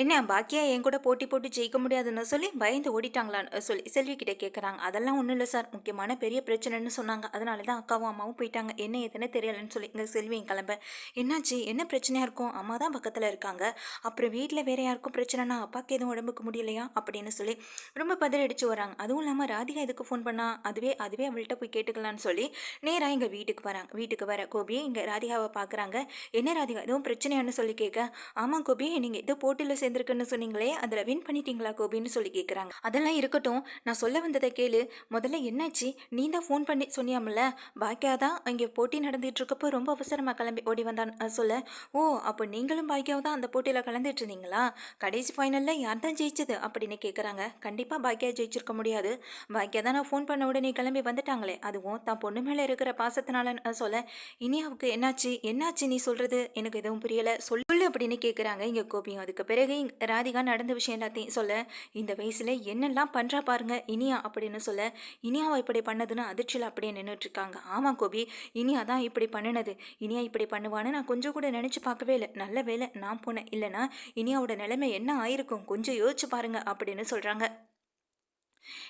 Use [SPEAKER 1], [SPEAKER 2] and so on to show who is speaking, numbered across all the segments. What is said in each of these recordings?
[SPEAKER 1] என்ன பாக்கியா என் கூட போட்டி போட்டு ஜெயிக்க முடியாதுன்னு சொல்லி பயந்து ஓடிட்டாங்களான்னு சொல்லி செல்வி கிட்ட கேட்குறாங்க அதெல்லாம் ஒன்றும் இல்லை சார். முக்கியமான பெரிய பிரச்சனைன்னு சொன்னாங்க. அதனால தான் அக்காவும் அம்மாவும் போயிட்டாங்க. என்ன ஏதுன்னு தெரியலன்னு சொல்லி இங்கே செல்வியும் கிளம்ப. என்னாச்சு? என்ன பிரச்சனையாக இருக்கும்? அம்மா தான் பக்கத்தில் இருக்காங்க. அப்புறம் வீட்டில் வேற யாருக்கும் பிரச்சனைனா அப்பாவுக்கு எதுவும் உடம்புக்கு முடியலையா? அப்படின்னு சொல்லி ரொம்ப பதறடிச்சு வராங்க. அதுவும் இல்லாமல் ராதிகா எதுக்கு ஃபோன் பண்ணா? அதுவே அதுவே அவள்கிட்ட போய் கேட்டுக்கலான்னு சொல்லி நேராக எங்கள் வீட்டுக்கு வராங்க. வீட்டுக்கு வர கோபியை இங்கே ராதிகாவை பார்க்குறாங்க என்ன ராதிகா? எதுவும் பிரச்சனையான்னு சொல்லி கேட்க ஆமாம் கோபியை நீங்கள் எதுவும் போட்டியில் சேர்ந்துருக்குன்னு சொன்னீங்களே அதில் வின் பண்ணிட்டீங்களா கோபின்னு சொல்லி கேட்குறாங்க அதெல்லாம் இருக்கட்டும் நான் சொல்ல வந்ததை கேளு. முதல்ல என்னாச்சு? நீ தான் ஃபோன் பண்ணி சொன்னியாமல பாக்கியா தான் இங்கே போட்டி நடந்துட்டு இருக்கப்போ ரொம்ப அவசரமாக கிளம்பி ஓடி வந்தான் சொல்ல. ஓ அப்போ நீங்களும் பாக்கியாவும் தான் அந்த போட்டியில் கலந்துட்டு இருந்தீங்களா? கடைசி ஃபைனலில் யார் தான் ஜெயிச்சது அப்படின்னு கேட்குறாங்க கண்டிப்பாக பாக்கியா ஜெயிச்சிருக்க முடியாது. பாக்கியா தான் நான் ஃபோன் பண்ண உடனே கிளம்பி வந்துட்டாங்களே. அதுவும் தான் பொண்ணு மேலே இருக்கிற பாசத்தினால சொல்ல. சொல்ல இனியாவுக்கு என்னாச்சு? என்னாச்சு நீ சொல்கிறது எனக்கு எதுவும் புரியலை. சொல்லு அப்படின்னு கேட்குறாங்க இங்கே கோபியும். அதுக்கு பிறகு பிறகு ராதிகா நடந்த விஷயம் எல்லாத்தையும் சொல்ல இந்த வயசில் என்னெல்லாம் பண்ணுறா பாருங்க இனியா அப்படின்னு சொல்ல இனியாவை இப்படி பண்ணதுன்னு அதிர்ச்சியில் அப்படியே நின்றுட்டுருக்காங்க ஆமாம் கோபி இனியா தான் இப்படி பண்ணினது. இனியா இப்படி பண்ணுவான்னு நான் கொஞ்சம் கூட நினச்சி பார்க்கவே இல்லை. நல்ல வேலை நான் போனேன். இல்லைன்னா இனியாவோட நிலைமை என்ன ஆயிருக்கும்? கொஞ்சம் யோசிச்சு பாருங்க அப்படின்னு சொல்கிறாங்க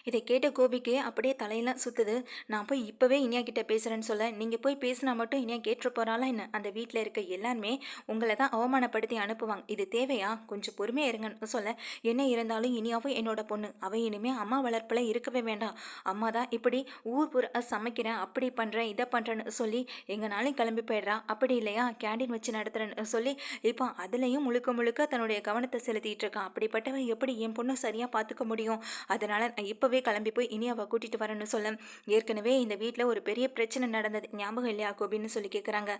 [SPEAKER 1] இதை கேட்ட கோபிக்கு அப்படியே தலையெல்லாம் சுத்துது. நான் போய் இப்போவே இனியா கிட்டே பேசுகிறேன்னு சொல்ல நீங்கள் போய் பேசினா மட்டும் இனியா கேட்டு போகிறாளா என்ன? அந்த வீட்டில் இருக்க எல்லாருமே உங்களை தான் அவமானப்படுத்தி அனுப்புவாங்க. இது தேவையா? கொஞ்சம் பொறுமையாக இருங்கன்னு சொல்ல என்ன இருந்தாலும் இனியாவும் என்னோட பொண்ணு. அவ இனிமே அம்மா வளர்ப்பில் இருக்கவே வேண்டாம். அம்மா தான் இப்படி ஊர் பூரா சமைக்கிறேன் அப்படி பண்ணுறேன் இதை பண்ணுறேன்னு சொல்லி எங்கனாலும் கிளம்பி போயிடுறா. அப்படி இல்லையா? கேண்டீன் வச்சு நடத்துகிறேன்னு சொல்லி இப்போ அதுலேயும் முழுக்க முழுக்க தன்னுடைய கவனத்தை செலுத்திட்டு இருக்கான் அப்படிப்பட்டவன் எப்படி என் பொண்ணை சரியாக பார்த்துக்க முடியும்? அதனால் இப்போவே கிளம்பி போய் இனி அவள் கூட்டிகிட்டு வரேன்னு சொல்ல. ஏற்கனவே இந்த வீட்டில் ஒரு பெரிய பிரச்சனை நடந்தது. ஞாபகம் இல்லையா கோபின்னு சொல்லி கேட்குறாங்க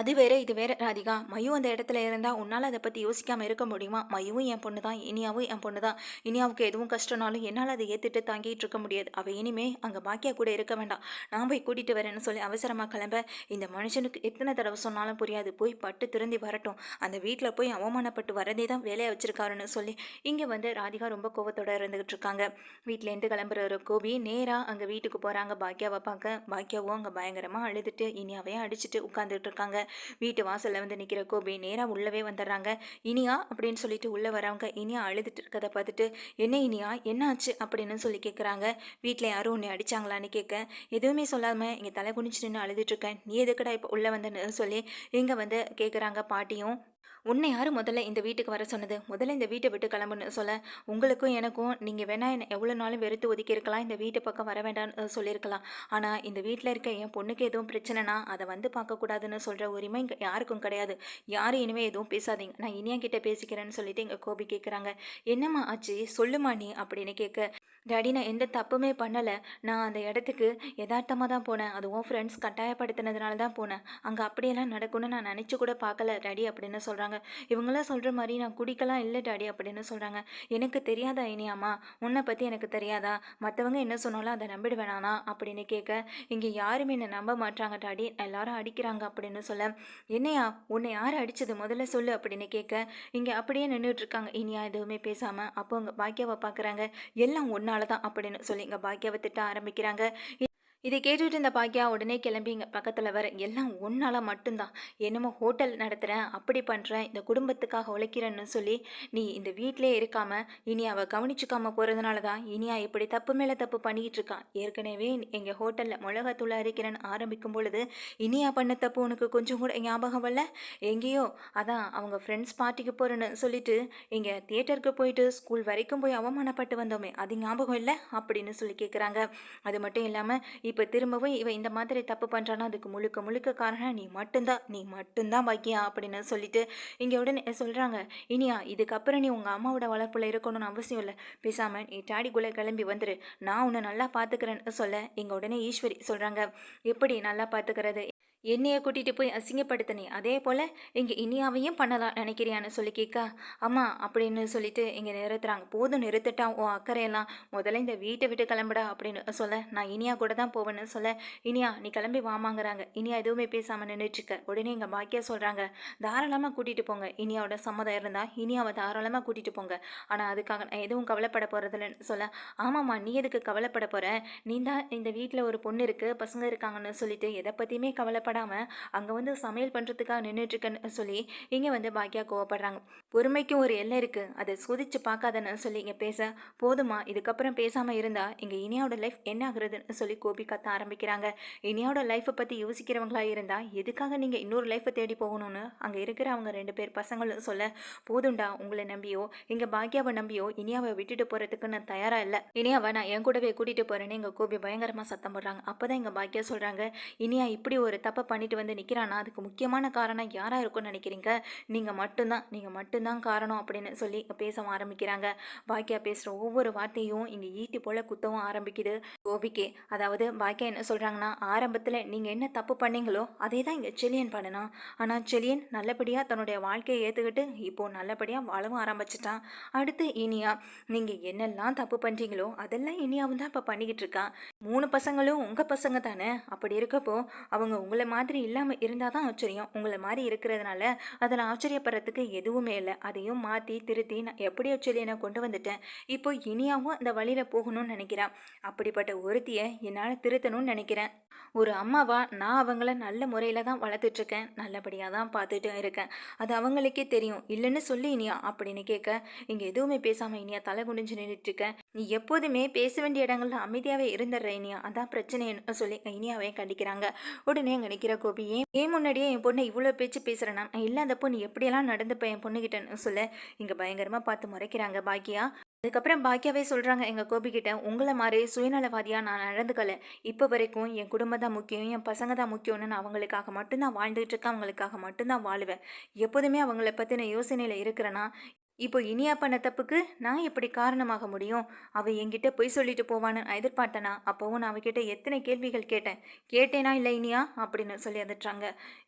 [SPEAKER 1] அது வேற இது வேற ராதிகா. மயு அந்த இடத்துல இருந்தால் உன்னால் அதை பற்றி யோசிக்காமல் இருக்க முடியுமா? மயுவும் என் பொண்ணு தான் இனியாவும் என் பொண்ணு தான் இனியாவுக்கு எதுவும் கஷ்டம்னாலும் என்னால் அதை ஏற்றுட்டு தாங்கிட்டு இருக்க முடியாது. அவள் இனிமே அங்கே பாக்கியா கூட இருக்க வேண்டாம். நான் போய் கூட்டிகிட்டு வரேன்னு சொல்லி அவசரமாக கிளம்ப. இந்த மனுஷனுக்கு எத்தனை தடவை சொன்னாலும் புரியாது. போய் பட்டு திருந்தி வரட்டும். அந்த வீட்டில் போய் அவமானப்பட்டு வரதே தான் வேலையை வச்சிருக்காருன்னு சொல்லி இங்கே வந்து ராதிகா ரொம்ப கோவத்தோடு இருந்துகிட்டு இருக்காங்க. வீட்டிலேருந்து கிளம்புற கோபி நேராக அங்கே வீட்டுக்கு போகிறாங்க பாக்கியாவை பார்க்க பாக்கியாவும் அங்கே பயங்கரமாக அழுதுட்டு இனியாவையும் அடிச்சுட்டு உட்காந்துட்டு இருக்காங்க. வீட்டு வாசலில் வந்து நிற்கிற கோபி நேராக உள்ளவே வந்துடுறாங்க. இனியா அப்படின்னு சொல்லிட்டு உள்ளே வரவங்க இனியா அழுதுட்டு இருக்கதை பார்த்துட்டு என்ன இனியா என்ன ஆச்சு அப்படின்னு சொல்லி கேட்குறாங்க வீட்டில் யாரும் உன்னை அடிச்சாங்களான்னு கேட்க எதுவுமே சொல்லாமல் இங்கே தலை குனிச்சு நின்று அழுதுட்டு இருக்கேன் நீ எதுக்கடா இப்போ உள்ளே வந்தேன்னு சொல்லி இங்கே வந்து கேட்குறாங்க பாட்டியும் உன்னை யார் முதல்ல இந்த வீட்டுக்கு வர சொன்னது? முதல்ல இந்த வீட்டை விட்டு கிளம்புன்னு சொல்ல உங்களுக்கும் எனக்கும் நீங்கள் வேணா என்ன எவ்வளோ நாளும் வெறுத்து ஒதுக்கி இருக்கலாம் இந்த வீட்டு பக்கம் வர வேண்டாம்னு சொல்லியிருக்கலாம். ஆனால் இந்த வீட்டில் இருக்க என் பொண்ணுக்கு எதுவும் பிரச்சனைனா அதை வந்து பார்க்கக்கூடாதுன்னு சொல்கிற உரிமை இங்கே யாருக்கும் கிடையாது. யாரும் இனிமேல் எதுவும் பேசாதீங்க. நான் இனியா கிட்டே பேசிக்கிறேன்னு சொல்லிட்டு இங்கே கோபி கேட்குறாங்க என்னம்மா ஆச்சு? சொல்லுமா நீ அப்படின்னு கேட்க டேடி நான் எந்த தப்புமே பண்ணலை. நான் அந்த இடத்துக்கு யதார்த்தமாக தான் போனேன். அதுவும் ஃப்ரெண்ட்ஸ் கட்டாயப்படுத்தினதுனால தான் போனேன். அங்கே அப்படியெல்லாம் நடக்கும்னு நான் நினச்சி கூட பார்க்கல டேடி அப்படின்னு சொல்கிறாங்க இவங்களாம் சொல்கிற மாதிரி நான் குடிக்கலாம் இல்லை டாடி அப்படின்னு சொல்கிறாங்க எனக்கு தெரியாதா இனியாமா உன்னை பற்றி எனக்கு தெரியாதா? மற்றவங்க என்ன சொன்னாலும் அதை நம்பிட வேணானா அப்படின்னு கேட்க இங்கே யாருமே என்னை நம்ப மாட்டாங்க டாடி. எல்லாரும் அடிக்கிறாங்க அப்படின்னு சொல்ல என்னையா? உன்னை யார் அடித்தது முதல்ல சொல்லு அப்படின்னு கேட்க இங்கே அப்படியே நின்றுட்டுருக்காங்க இனியா எதுவுமே பேசாமல் அப்போ அவங்க பாக்கியாவை பார்க்குறாங்க எல்லாம் ஒன்றா அதனால தான் அப்படின்னு சொல்லி இங்கே பாக்கியாவை திட்ட ஆரம்பிக்கிறாங்க. இதை கேட்டுட்டு இருந்த பாக்கியா உடனே கிளம்பி இங்கே பக்கத்தில் வர எல்லாம் ஒன்றால் மட்டும்தான். என்னமோ ஹோட்டல் நடத்துகிறேன் அப்படி பண்ணுறேன் இந்த குடும்பத்துக்காக உழைக்கிறேன்னு சொல்லி நீ இந்த வீட்டிலே இருக்காம இனி அவள் கவனிச்சுக்காம போகிறதுனால தான் இனியா இப்படி தப்பு மேலே தப்பு பண்ணிக்கிட்டு இருக்கான் ஏற்கனவே எங்கள் ஹோட்டலில் மிளகாத்தூள் அரைக்கிறேன்னு ஆரம்பிக்கும் பொழுது இனியா பண்ண தப்பு உனக்கு கொஞ்சம் கூட ஞாபகம் வரல? எங்கேயோ அதான் அவங்க ஃப்ரெண்ட்ஸ் பார்ட்டிக்கு போகிறேன்னு சொல்லிட்டு இங்கே தியேட்டருக்கு போயிட்டு ஸ்கூல் வரைக்கும் போய் அவமானப்பட்டு வந்தோமே அது ஞாபகம் இல்லை? அப்படின்னு சொல்லி கேட்குறாங்க அது மட்டும் இல்லாமல் இப்போ திரும்பவும் இவன் இந்த மாதிரி தப்பு பண்ணுறான்னா அதுக்கு முழுக்க முழுக்க காரணம் நீ மட்டும்தான். நீ மட்டும்தான் பாக்கியா அப்படின்னு சொல்லிட்டு இங்கே உடனே சொல்கிறாங்க இனியா இதுக்கப்புறம் நீ உங்கள் அம்மாவோட வளர்ப்பில் இருக்கணும்னு அவசியம் இல்லை. பேசாமல் நீ டாடிக்குள்ளே கிளம்பி வந்துரு. நான் உன்னை நல்லா பார்த்துக்கிறேன்னு சொல்ல இங்கே உடனே ஈஸ்வரி சொல்கிறாங்க எப்படி நல்லா பார்த்துக்கிறது என்னைய கூட்டிகிட்டு போய் அசிங்கப்படுத்தினே. அதே போல் இங்கே இனியாவையும் பண்ணலாம் நினைக்கிறியான்னு சொல்லி கேட்க அம்மா அப்படின்னு சொல்லிட்டு இங்கே நிறுத்துறாங்க. போதும் நிறுத்துட்டா உன் அக்கறையெல்லாம். முதல்ல இந்த வீட்டை விட்டு கிளம்புடா அப்படின்னு சொல்ல நான் இனியா கூட தான் போவேன்னு சொல்ல. இனியா நீ கிளம்பி வாமாங்கிறாங்க. இனியா எதுவுமே பேசாமல் நின்றுட்டுருக்க உடனே இங்கே பாக்கியா சொல்கிறாங்க தாராளமாக கூட்டிகிட்டு போங்க. இனியாவோட சம்மதம் இருந்தால் இனியாவை தாராளமாக கூட்டிகிட்டு போங்க. ஆனால் அதுக்காக நான் எதுவும் கவலைப்பட போகிறதில்லன்னு சொல்ல ஆமாம்மா நீ எதுக்கு கவலைப்பட போகிற நீ தான் இந்த வீட்டில் ஒரு பொண்ணு இருக்குது பசங்க இருக்காங்கன்னு சொல்லிட்டு எதை பற்றியுமே கவலைப்பட கோவப்படாமல் அங்கே வந்து சமையல் பண்ணுறதுக்காக நின்றுட்டுருக்கேன்னு சொல்லி இங்கே வந்து பாக்கியா கோவப்படுறாங்க. பொறுமைக்கும் ஒரு எல்லை இருக்குது அதை சுதிச்சு பார்க்காதன்னு சொல்லி இங்கே பேச போதுமா? இதுக்கப்புறம் பேசாமல் இருந்தால் இங்கே இனியாவோட லைஃப் என்ன ஆகுறதுன்னு சொல்லி கோபி கத்த ஆரம்பிக்கிறாங்க. இனியாவோட லைஃப்பை பற்றி யோசிக்கிறவங்களா இருந்தால் எதுக்காக நீங்கள் இன்னொரு லைஃப்பை தேடி போகணும்னு அங்கே இருக்கிற அவங்க ரெண்டு பேர் பசங்களும் சொல்ல போதுண்டா உங்களை நம்பியோ இங்கே பாக்கியாவை நம்பியோ இனியாவை விட்டுட்டு போகிறதுக்கு நான் தயாராக இல்லை. இனியாவை நான் என் கூடவே கூட்டிகிட்டு போகிறேன்னு எங்கள் கோபி பயங்கரமாக சத்தம் போடுறாங்க. அப்போ தான் எங்கள் பாக்கியா சொல்கிறாங்க இனியா இப்படி ஒரு தப்பை பண்ணிட்டு வந்து நிற்கிறானா அதுக்கு முக்கியமான காரணம் யாராக இருக்கும்னு நினைக்கிறீங்க? நீங்கள் மட்டும்தான் நீங்கள் மட்டும்தான் காரணம் அப்படின்னு சொல்லி பேச ஆரம்பிக்கிறாங்க. பாக்கியா பேசுகிற ஒவ்வொரு வார்த்தையும் இங்கே ஈட்டி போல் குத்தவும் ஆரம்பிக்குது. கோபிக்கே அதாவது பாக்கியா என்ன சொல்கிறாங்கன்னா ஆரம்பத்தில் நீங்கள் என்ன தப்பு பண்ணீங்களோ அதே தான் இங்கே செலியன் பண்ணனா. ஆனால் செலியன் நல்லபடியாக தன்னுடைய வாழ்க்கையை ஏற்றுக்கிட்டு இப்போது நல்லபடியாக வாழவும் ஆரம்பிச்சிட்டான். அடுத்து இனியா நீங்கள் என்னெல்லாம் தப்பு பண்ணுறீங்களோ அதெல்லாம் இனியாவும் தான் இப்போ பண்ணிக்கிட்டு இருக்கான் மூணு பசங்களும் உங்கள் பசங்க தானே? அப்படி இருக்கப்போ அவங்க உங்களை மாதிரி இல்லாமல் இருந்தால் தான் ஆச்சரியம். உங்களை மாதிரி இருக்கிறதுனால அதில் ஆச்சரியப்படுறதுக்கு எதுவுமே இல்லை. அதையும் மாற்றி திருத்தி நான் எப்படி ஆச்சரியம் நான் கொண்டு வந்துட்டேன்? இப்போ இனியாவும் அந்த வழியில் போகணும்னு நினைக்கிறேன் அப்படிப்பட்ட ஒருத்தியை என்னால் திருத்தணும்னு நினைக்கிறேன். ஒரு அம்மாவா நான் அவங்கள நல்ல முறையில் தான் வளர்த்துட்ருக்கேன். நல்லபடியாக தான் பார்த்துட்டு இருக்கேன். அது அவங்களுக்கே தெரியும். இல்லைன்னு சொல்லி இனியா அப்படின்னு கேட்க இங்கே எதுவுமே பேசாமல் இனியா தலை குனிஞ்சு நின்றுட்டுருக்கேன் நீ எப்போதுமே பேச வேண்டிய இடங்கள்ல அமைதியாகவே இருந்துடுற ஐனியா. அதான் பிரச்சனைன்னு சொல்லி இனியாவே கண்டிக்கிறாங்க. உடனே அங்கே நிற்கிற கோபி ஏன் ஏன் முன்னாடியே என் பொண்ணை இவ்வளோ பேச்சு பேசுகிறேன்னா இல்லாதப்போ நீ எப்படியெல்லாம் நடந்துப்ப என் பொண்ணுகிட்டன்னு சொல்ல. இங்கே பயங்கரமாக பார்த்து முறைக்கிறாங்க பாக்கியா அதுக்கப்புறம் பாக்கியாவே சொல்கிறாங்க எங்கள் கோபிக்கிட்ட உங்களை மாதிரி சுயநலவாதியாக நான் நடந்துக்கலை. இப்போ வரைக்கும் என் குடும்பம் தான் முக்கியம் என் பசங்க தான் முக்கியம்னு நான் அவங்களுக்காக மட்டும்தான் வாழ்ந்துகிட்டு இருக்கேன் அவங்களுக்காக மட்டும்தான் வாழுவேன். எப்போதுமே அவங்கள பற்றின யோசனையில் இருக்கிறேன்னா இப்போ இனியா பண்ண தப்புக்கு நான் எப்படி காரணமாக முடியும்? அவள் என்கிட்ட பொய் சொல்லிட்டு போவான்னு எதிர்பார்த்தனா? அப்போவும் நான் அவகிட்ட எத்தனை கேள்விகள் கேட்டேன்? கேட்டேனா இல்லை இனியா? அப்படின்னு சொல்லி வந்துட்டாங்க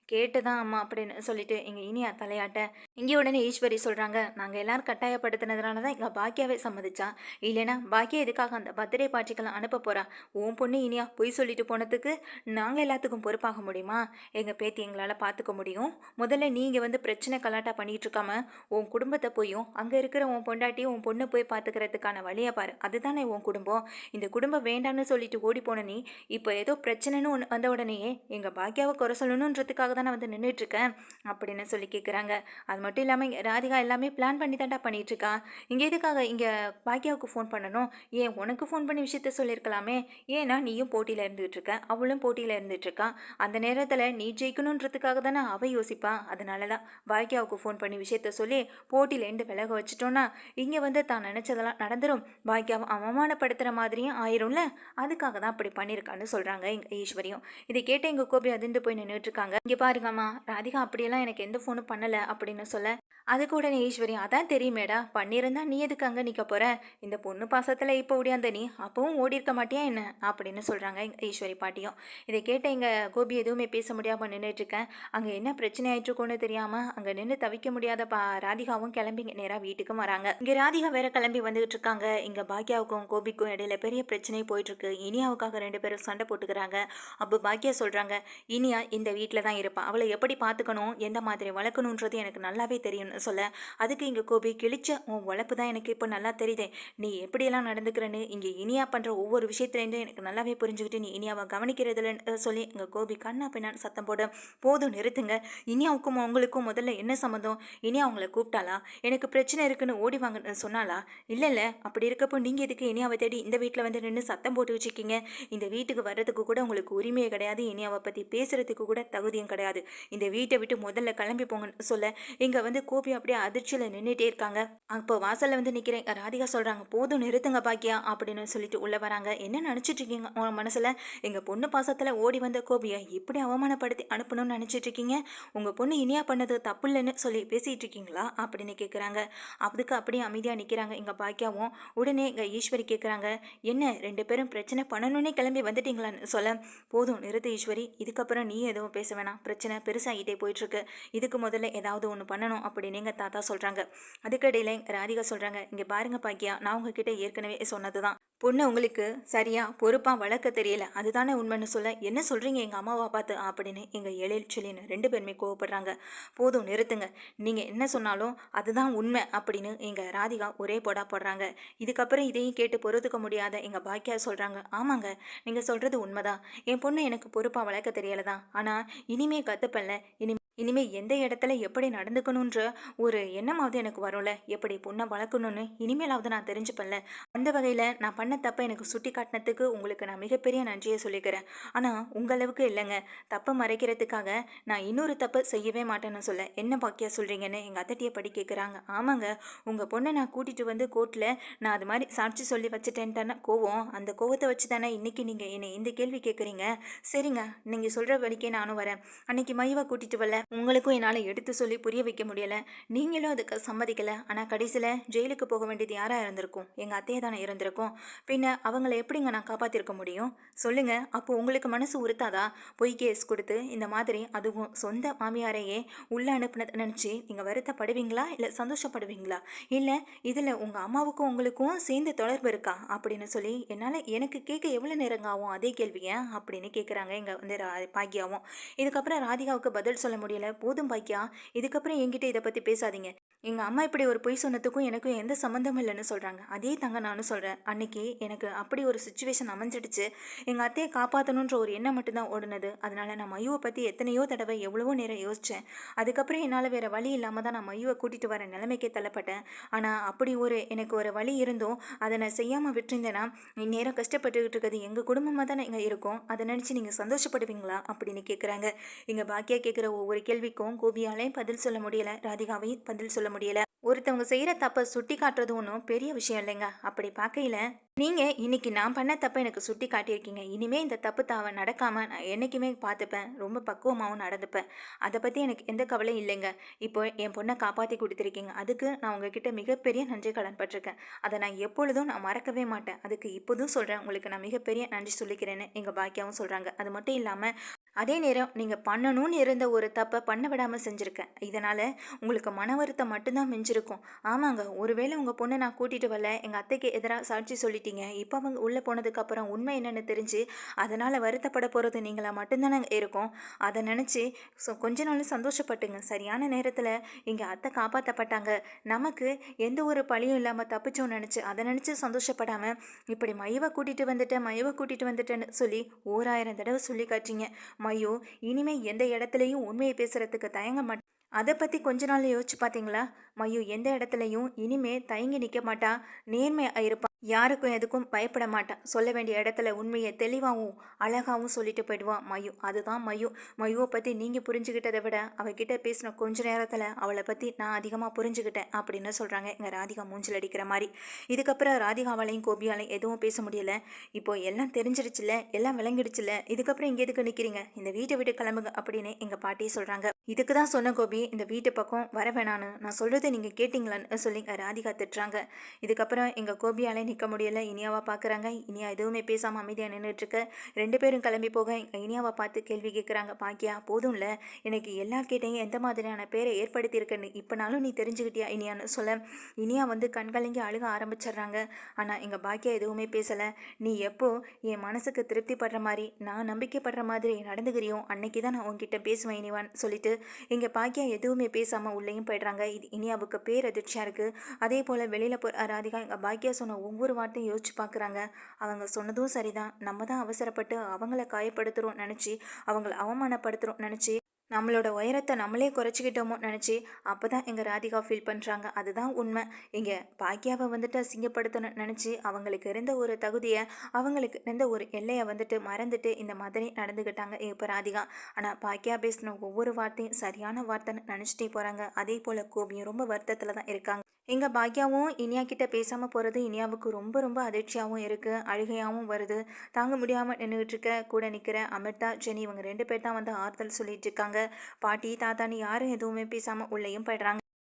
[SPEAKER 1] கேட்டுதான் அம்மா அப்படின்னு சொல்லிட்டு எங்கள் இனியா தலையாட்ட இங்கே உடனே ஈஸ்வரி சொல்கிறாங்க நாங்கள் எல்லாரும் கட்டாயப்படுத்தினதுனால தான் எங்கள் பாக்கியாவே சம்மதிச்சா. இல்லைனா பாக்கியா எதுக்காக அந்த பர்த்டே பார்ட்டிக்கெல்லாம் அனுப்ப போகிறா உன் பொண்ணு இனியா பொய் சொல்லிட்டு போனதுக்கு நாங்கள் எல்லாத்துக்கும் பொறுப்பாக முடியுமா? எங்கள் பேத்தி எங்களால் பார்த்துக்க முடியும். முதல்ல நீங்கள் வந்து பிரச்சனை கலாட்டா பண்ணிகிட்டு இருக்காம உன் குடும்பத்தை போயும். அங்கே இருக்கிற உன் பொண்டாட்டியும் உன் பொண்ணு போய் பார்த்துக்கிறதுக்கான வழியை பாரு. அதுதானே உன் குடும்பம். இந்த குடும்பம் வேண்டான்னு சொல்லிட்டு ஓடி போன நீ இப்போ ஏதோ பிரச்சனைன்னு ஒன்று வந்த உடனேயே எங்கள் பாக்கியாவை குறை சொல்லணுன்றதுக்காக தானே வந்து நின்றுட்டுருக்கேன் அப்படின்னு சொல்லி கேட்குறாங்க அது மட்டும் இல்லாமல் இங்கே ராதிகா எல்லாமே பிளான் பண்ணி தாண்டா பண்ணிகிட்ருக்கா இங்கே எதுக்காக இங்கே பாக்கியாவுக்கு ஃபோன் பண்ணணும்? ஏன் உனக்கு ஃபோன் பண்ணி விஷயத்த சொல்லியிருக்கலாமே ஏன்னா நீயும் போட்டியில் இருந்துகிட்ருக்க. அவளும் போட்டியில் இருந்துகிட்ருக்கா. அந்த நேரத்தில் நீ ஜெயிக்கணுன்றதுக்காக தானே அவள் யோசிப்பா. அதனால தான் பாக்கியாவுக்கு ஃபோன் பண்ணி விஷயத்த சொல்லி போட்டியிலேருந்து விலக வச்சிட்டோன்னா இங்கே வந்து தான் நினச்சதெல்லாம் நடந்துடும் பாக்கியாவை அவமானப்படுத்துகிற மாதிரியும் ஆயிரும்ல? அதுக்காக தான் அப்படி பண்ணியிருக்கான்னு சொல்கிறாங்க எங்கள் ஈஸ்வரியும். இதை கேட்டு எங்கள் கோபி அதிர்ந்து போய் நின்றுட்டுருக்காங்க இங்கே பாருங்கம்மா ராதிகா அப்படியெல்லாம் எனக்கு எந்த ஃபோனும் பண்ணலை அப்படின்னு சொல்ல அதுக்கு உடனே ஈஸ்வரி அதான் தெரியுமேடா பண்ணியிருந்தா நீ எதுக்கு அங்கே நிற்க போகிற இந்த பொண்ணு பாசத்தில் இப்போ ஓடியாந்த நீ அப்பவும் ஓடி இருக்க மாட்டியா என்ன? அப்படின்னு சொல்கிறாங்க ஈஸ்வரி பாட்டியும். இதை கேட்ட எங்கள் கோபி எதுவுமே பேச முடியாமல் நின்றுட்டுருக்கேன் அங்கே என்ன பிரச்சனை ஆயிட்டுருக்கோன்னு தெரியாமல் அங்கே நின்று தவிக்க முடியாத பா ராதிகாவும் கிளம்பி நேராக வீட்டுக்கும் வராங்க. இங்கே ராதிகா வேற கிளம்பி வந்துகிட்டு இருக்காங்க. இங்கே பாக்யாவுக்கும் கோபிக்கும் இடையில பெரிய பிரச்சனை போயிட்டுருக்கு. இனியாவுக்காக ரெண்டு பேரும் சண்டை போட்டுக்கிறாங்க. அப்போ பாக்யா சொல்கிறாங்க இனியா இந்த வீட்டில் தான் இருப்பாள் அவளை எப்படி பார்த்துக்கணும் எந்த மாதிரி வளர்க்கணுன்றது எனக்கு நல்லாவே தெரியும்னு சொல்ல அதுக்கு இங்கே கோபி கிழிச்ச உன் உழைப்பு தான் எனக்கு இப்போ நல்லா தெரியுதே. நீ எப்படியெல்லாம் நடந்துக்கிறேன்னு இங்கே இனியா பண்ணுற ஒவ்வொரு விஷயத்துலேருந்தும் எனக்கு நல்லாவே புரிஞ்சுக்கிட்டு நீ இனியாவை கவனிக்கிறதுல சொல்லி இங்கே கோபி கண்ணா பின்னான்னு சத்தம் போட போதும் நிறுத்துங்க. இனியாவுக்கும் அவங்களுக்கும் முதல்ல என்ன சம்மந்தம்? இனியா அவங்கள கூப்பிட்டாளா? எனக்கு பிரச்சனை இருக்குன்னு ஓடி வாங்கன்னு சொன்னாலா இல்லை இல்லை அப்படி இருக்கப்போ நீங்கள் எதுக்கு இனியாவை தேடி இந்த வீட்டில் வந்து நின்று சத்தம் போட்டு வச்சுருக்கீங்க? இந்த வீட்டுக்கு வர்றதுக்கு கூட உங்களுக்கு உரிமையே கிடையாது. இனியாவை பற்றி பேசுகிறதுக்கு கூட தகுதியும் கிடையாது. இந்த வீட்டை விட்டு முதல்ல கிளம்பி போங்கன்னு சொல்ல இங்கே வந்து கோபி அப்படியே அதிர்ச்சியில் நின்றுட்டே இருக்காங்க. அப்போ வாசலில் வந்து நிற்கிறேன் ராதிகா சொல்கிறாங்க போதும் நிறுத்துங்க பாக்கியா அப்படின்னு சொல்லிட்டு உள்ளே வராங்க. என்ன நினச்சிட்டு இருக்கீங்க? உங்கள் மனசில் எங்கள் பொண்ணு பாசத்தில் ஓடி வந்த கோபியை இப்படி அவமானப்படுத்தி அனுப்பணும்னு நினச்சிட்டு இருக்கீங்க? உங்கள் பொண்ணு இனியா பண்ணது தப்பு இல்லைன்னு சொல்லி பேசிகிட்டு இருக்கீங்களா? அப்படின்னு கேட்குறாங்க அதுக்கு அப்படியே அமைதியாக நிற்கிறாங்க எங்கள் பாக்கியாவும் உடனே எங்கள் ஈஸ்வரி கேட்குறாங்க என்ன ரெண்டு பேரும் பிரச்சனை பண்ணணுன்னே கிளம்பி வந்துட்டீங்களான்னு சொல்ல. போதும் நிறுத்து ஈஸ்வரி. இதுக்கப்புறம் நீ எதுவும் பேச வேணாம். பிரச்சனை பெருசாகிட்டே போயிட்டுருக்கு. இதுக்கு முதல்ல ஏதாவது ஒன்று பண்ணணும் அப்படின்னு எங்கள் தாத்தா சொல்கிறாங்க அதுக்கடையில் ராதிகா சொல்கிறாங்க இங்கே பாருங்க பாக்கியா நான் உங்ககிட்ட ஏற்கனவே சொன்னது தான் பொண்ணு உங்களுக்கு சரியா பொறுப்பாக வளர்க்க தெரியல. அதுதானே உண்மைன்னு சொல்ல என்ன சொல்கிறீங்க எங்கள் அம்மாவை பார்த்து அப்படின்னு எங்கள் எழில்ச்சொலின்னு ரெண்டு பேருமே கோவப்படுறாங்க. போதும் நிறுத்துங்க. நீங்கள் என்ன சொன்னாலும் அதுதான் உண்மை அப்படின்னு எங்கள் ராதிகா ஒரே போடா போடுறாங்க. இதுக்கப்புறம் இதையும் கேட்டு பொறுத்துக்க முடியாத எங்கள் பாக்கியா சொல்கிறாங்க ஆமாங்க நீங்கள் சொல்கிறது உண்மைதான். என் பொண்ணு எனக்கு பொறுப்பாக வளர்க்க தெரியலதான். ஆனால் இனிமே கத்துப்பல்ல இனிமே இனிமே எந்த இடத்துல எப்படி நடந்துக்கணுன்ற ஒரு எண்ணமாவது எனக்கு வரும்ல. எப்படி பொண்ணை வளர்க்கணும்னு இனிமேலாவது நான் தெரிஞ்சுப்பேன்ல. அந்த வகையில் நான் பண்ண தப்பை எனக்கு சுட்டி காட்டினதுக்கு உங்களுக்கு நான் மிகப்பெரிய நன்றியை சொல்லிக்கிறேன். ஆனால் உங்களவுக்கு இல்லைங்க. தப்பை மறைக்கிறதுக்காக நான் இன்னொரு தப்பு செய்யவே மாட்டேன்னு சொல்ல என்ன பாக்கியா சொல்கிறீங்கன்னு எங்கள் அத்தட்டியை படி கேட்குறாங்க ஆமாங்க உங்கள் பொண்ணை நான் கூட்டிகிட்டு வந்து கோர்ட்டில் நான் அது மாதிரி சாட்சி சொல்லி வச்சுட்டேன்ட்டான கோவம் அந்த கோவத்தை வச்சு தானே இன்றைக்கி நீங்கள் என்னை இந்த கேள்வி கேட்குறீங்க சரிங்க நீங்கள் சொல்கிற வழிக்கே நானும் வரேன். அன்னைக்கு மையவை கூட்டிகிட்டு வரல. உங்களுக்கும் என்னால் எடுத்து சொல்லி புரிய வைக்க முடியலை. நீங்களும் அதுக்கு சம்மதிக்கலை. ஆனால் கடைசியில் ஜெயிலுக்கு போக வேண்டியது யாராக இருந்திருக்கும்? எங்கள் அத்தையை தானே இருந்திருக்கும்? பின்ன அவங்கள எப்படிங்க நான் காப்பாற்றிருக்க முடியும்? சொல்லுங்கள் அப்போ உங்களுக்கு மனசு உறுத்தாதா? பொய் கேஸ் கொடுத்து இந்த மாதிரி அதுவும் சொந்த மாமியாரையே உள்ளே அனுப்புனதை நினச்சி நீங்கள் வருத்தப்படுவீங்களா? இல்லை சந்தோஷப்படுவீங்களா? இல்லை இதில் உங்கள் அம்மாவுக்கும் உங்களுக்கும் சேர்ந்து தொடர்பு இருக்கா? அப்படின்னு சொல்லி என்னால் எனக்கு கேட்க எவ்வளோ நேரங்க ஆகும் அதே கேள்வியை? அப்படின்னு கேட்குறாங்க இங்கே வந்து ரா பாக்கியாவும் இதுக்கப்புறம் ராதிகாவுக்கு பதில் சொல்ல முடியும் முடியல. போதும் பாக்கியா. இதுக்கப்புறம் என்கிட்ட இதை பற்றி பேசாதீங்க. எங்கள் அம்மா இப்படி ஒரு பொய் சொன்னதுக்கும் எனக்கும் எந்த சம்மந்தமும் இல்லைன்னு சொல்கிறாங்க அதே தாங்க நானும் சொல்கிறேன் அன்றைக்கி எனக்கு அப்படி ஒரு சுச்சுவேஷன் அமைஞ்சிடுச்சு. எங்கள் அத்தையை காப்பாற்றணுன்ற ஒரு எண்ணம் மட்டும்தான் ஓடுனது. அதனால் நான் மையுவை பற்றி எத்தனையோ தடவை எவ்வளவோ நேரம் யோசித்தேன் அதுக்கப்புறம் என்னால் வேறு வழி இல்லாமல் தான் நான் மையுவை கூட்டிகிட்டு வர நிலைமைக்கே தள்ளப்பட்டேன். ஆனால் அப்படி ஒரு எனக்கு ஒரு வழி இருந்தும் அதை நான் செய்யாமல் விட்டுருந்தேன்னா இந்நேரம் கஷ்டப்பட்டுக்கிட்டு இருக்கிறது எங்கள் குடும்பமாக தானே இங்கே இருக்கும். அதை நினச்சி நீங்கள் சந்தோஷப்படுவீங்களா? அப்படின்னு கேட்குறாங்க இங்கே பாக்கியா கேட்குற ஒவ்வொரு கேள்விக்கும் கோபியாலையும் பதில் சொல்ல முடியலை. ராதிகாவையும் பதில் சொல்ல முடியல. ஒருத்தவங்க செய்கிற தப்பை சுட்டி காட்டுறது ஒன்றும் பெரிய விஷயம் இல்லைங்க. அப்படி பார்க்கையில நீங்கள் இன்னைக்கு நான் பண்ண தப்பை எனக்கு சுட்டி காட்டியிருக்கீங்க இனிமே இந்த தப்பு தாவ நடக்காமல் நான் என்றைக்குமே பார்த்துப்பேன். ரொம்ப பக்குவமாகவும் நடந்துப்பேன். அதை பற்றி எனக்கு எந்த கவலையும் இல்லைங்க. இப்போ என் பொண்ணை காப்பாற்றி கொடுத்துருக்கீங்க. அதுக்கு நான் உங்ககிட்ட மிகப்பெரிய நன்றி கடன் பட்டிருக்கேன். அதை நான் எப்பொழுதும் நான் மறக்கவே மாட்டேன். அதுக்கு இப்போதும் சொல்கிறேன் உங்களுக்கு நான் மிகப்பெரிய நன்றி சொல்லிக்கிறேன்னு எங்கள் பாக்கியாவும் சொல்கிறாங்க அது மட்டும் இல்லாமல் அதே நேரம் நீங்கள் பண்ணணும்னு இருந்த ஒரு தப்பை பண்ண விடாமல் செஞ்சுருக்கேன் இதனால் உங்களுக்கு மன வருத்தம் மட்டும்தான் மிஞ்சிருக்கும். ஆமாங்க ஒருவேளை உங்கள் பொண்ணை நான் கூட்டிகிட்டு வரல எங்கள் அத்தைக்கு எதிராக சாட்சி சொல்லிட்டீங்க. இப்போ அவங்க உள்ளே போனதுக்கப்புறம் உண்மை என்னென்னு தெரிஞ்சு அதனால் வருத்தப்பட போகிறது நீங்களா மட்டும்தானே இருக்கும். அதை நினச்சி ஸோ கொஞ்ச நாள் சந்தோஷப்பட்டுங்க. சரியான நேரத்தில் இங்கே அத்தை காப்பாற்றப்பட்டாங்க நமக்கு எந்த ஒரு பழியும் இல்லாமல் தப்பிச்சோன்னு நினச்சி அதை நினச்சி சந்தோஷப்படாமல் இப்படி மைவை கூட்டிகிட்டு வந்துட்டேன் மைவை கூட்டிகிட்டு வந்துட்டேன்னு சொல்லி ஓராயிரம் தடவை சொல்லி காட்டிங்க மையோ இனிமே எந்த இடத்துலையும் உண்மையை பேசுறதுக்கு தயங்க மாட்டேன் அதை பற்றி கொஞ்ச நாள் யோசிச்சு பார்த்தீங்களா மயு எந்த இடத்துலையும் இனிமே தயங்கி நிற்க மாட்டா. நேர்மையாக இருப்பான் யாருக்கும் எதுக்கும் பயப்பட மாட்டான் சொல்ல வேண்டிய இடத்துல உண்மையை தெளிவாகவும் அழகாகவும் சொல்லிட்டு போயிடுவான் மயு. அதுதான் மயு. மயுவை பற்றி நீங்கள் புரிஞ்சுக்கிட்டதை விட அவகிட்ட பேசின கொஞ்ச நேரத்தில் அவளை பற்றி நான் அதிகமாக புரிஞ்சுக்கிட்டேன் அப்படின்னு சொல்கிறாங்க எங்கள் ராதிகா மூஞ்சில் அடிக்கிற மாதிரி. இதுக்கப்புறம் ராதிகாவாலையும் கோபியாலையும் எதுவும் பேச முடியல. இப்போ எல்லாம் தெரிஞ்சிருச்சுல எல்லாம் விளங்கிடுச்சுல இதுக்கப்புறம் இங்கே எதுக்கு நிற்கிறீங்க இந்த வீட்டை விட்டு கிளம்புங்க அப்படின்னு எங்கள் பாட்டியே சொல்கிறாங்க இதுக்கு தான் சொன்ன கோபி இந்த வீட்டு பக்கம் வர வேணான்னு நான் சொல்கிறது நீங்கள் கேட்டிங்களான்னு சொல்லி ராதிகா திட்டுறாங்க. இதுக்கப்புறம் எங்கள் கோபியாலே நிற்க முடியல. இனியாவாக பார்க்குறாங்க இனியா எதுவுமே பேசாமல் அமைதியாக நின்றுட்டுருக்க ரெண்டு பேரும் கிளம்பி போக இனியாவை பார்த்து கேள்வி கேட்குறாங்க பாக்கியா போதும்ல. எனக்கு எல்லார்கிட்டையும் எந்த மாதிரியான பேரை ஏற்படுத்தியிருக்கேன்னு இப்போனாலும் நீ தெரிஞ்சுக்கிட்டியா இனியான்னு சொல்ல. இனியா வந்து கண்கலங்கி அழுக ஆரம்பிச்சிடுறாங்க. ஆனால் எங்கள் பாக்கியா எதுவுமே பேசலை. நீ எப்போ என் மனசுக்கு திருப்தி படுற மாதிரி நான் நம்பிக்கைப்படுற மாதிரி நடந்துக்கிறியோ அன்னைக்கு தான் நான் உங்ககிட்ட பேசுவேன் இனிவான்னு சொல்லிட்டு எங்கள் பாக்கியா எதுவுமே பேசாமல் உள்ளேயும் போயிடுறாங்க. இது இனியா பேர் அதிர்ச்சியாக இருக்குது அதே போல் வெளியில் போ ராதிகா எங்கள் பாக்கியா சொன்ன ஒவ்வொரு வார்த்தையும் யோசிச்சு பார்க்குறாங்க அவங்க சொன்னதும் சரிதான். நம்ம தான் அவசரப்பட்டு அவங்கள காயப்படுத்துகிறோம் நினச்சி அவங்கள அவமானப்படுத்துகிறோம் நினச்சி நம்மளோட உயரத்தை நம்மளே குறைச்சிக்கிட்டோமோ நினச்சி அப்போ தான் எங்கள் ராதிகா ஃபீல் பண்ணுறாங்க அதுதான் உண்மை. இங்கே பாக்கியாவை வந்துட்டு அசிங்கப்படுத்தணும்னு நினச்சி அவங்களுக்கு இருந்த ஒரு தகுதியை அவங்களுக்கு இருந்த ஒரு எல்லையை வந்துட்டு மறந்துட்டு இந்த மாதிரி நடந்துக்கிட்டாங்க இப்போ ராதிகா. ஆனால் பாக்கியா பேசின ஒவ்வொரு வார்த்தையும் சரியான வார்த்தைன்னு நினச்சிட்டே போகிறாங்க அதே போல் கோபியும் ரொம்ப வருத்தத்தில் தான் இருக்காங்க. எங்கள் பாக்யாவும் இனியா கிட்டே பேசாமல் போகிறது இனியாவுக்கு ரொம்ப ரொம்ப அதிர்ச்சியாகவும் இருக்குது அழுகையாகவும் வருது. தாங்க முடியாமல் நின்றுக்கிட்டு இருக்க கூட நிற்கிற அமிர்தா ஜெனி இவங்க ரெண்டு பேர் தான் வந்து ஆறுதல் சொல்லிட்டு இருக்காங்க. பாட்டி தாத்தான்னு யாரும் எதுவுமே பேசாமல் உள்ளேயும் போயிடுறாங்க.